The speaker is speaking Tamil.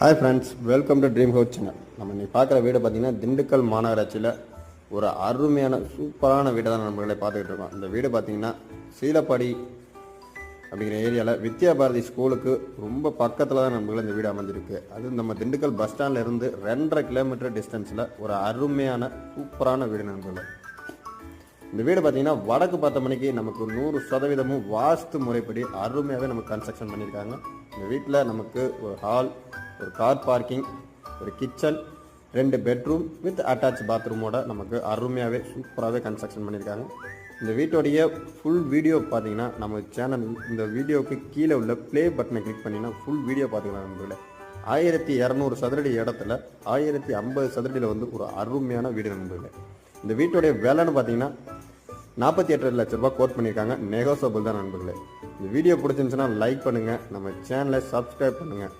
Hi friends welcome to dream house channel நம்ம இன்றைக்கி பார்க்குற வீடு பார்த்தீங்கன்னா திண்டுக்கல் மாநகராட்சியில் ஒரு அருமையான சூப்பரான வீடை தான் நம்மளே பார்த்துக்கிட்டு இருக்கோம். இந்த வீடு பார்த்தீங்கன்னா சீலப்பாடி அப்படிங்கிற ஏரியாவில் வித்யா பாரதி ஸ்கூலுக்கு ரொம்ப பக்கத்தில் தான் நம்மளுக்கு இந்த வீடு அமைஞ்சிருக்கு. அது நம்ம திண்டுக்கல் பஸ் ஸ்டாண்ட்ல இருந்து ரெண்டரை கிலோமீட்டர் டிஸ்டன்ஸில் ஒரு அருமையான சூப்பரான வீடு நண்பர்கள். இந்த வீடு பார்த்தீங்கன்னா வடக்கு பார்த்த மணிக்கு நமக்கு நூறு சதவீதமும் வாஸ்து முறைப்படி அருமையாகவே நமக்கு கன்ஸ்ட்ரக்ஷன் பண்ணியிருக்காங்க. இந்த வீட்டில் நமக்கு ஒரு ஹால் ஒரு கார் பார்க்கிங் ஒரு கிச்சன் ரெண்டு பெட்ரூம் வித் அட்டாச் பாத்ரூமோட நமக்கு அருமையாகவே சூப்பராகவே கன்ஸ்ட்ரக்ஷன் பண்ணியிருக்காங்க. இந்த வீட்டோடைய ஃபுல் வீடியோ பார்த்தீங்கன்னா நம்ம சேனல் இந்த வீடியோவுக்கு கீழே உள்ள ப்ளே பட்டனை கிளிக் பண்ணிங்கன்னா ஃபுல் வீடியோ பார்த்தீங்கன்னா நண்பர்களே ஆயிரத்தி இரநூறு சதுரடி இடத்துல ஆயிரத்தி ஐம்பது சதுரடியில் வந்து ஒரு அருமையான வீடு நண்பர்களே இந்த வீட்டோடைய விலைன்னு பார்த்தீங்கன்னா நாற்பத்தி எட்டு லட்ச ரூபாய் கோட் பண்ணியிருக்காங்க. நெகோசபிள் தான் நண்பர்களே. இந்த வீடியோ பிடிச்சிருந்துச்சுன்னா லைக் பண்ணுங்கள் நம்ம சேனலை சப்ஸ்கிரைப் பண்ணுங்கள்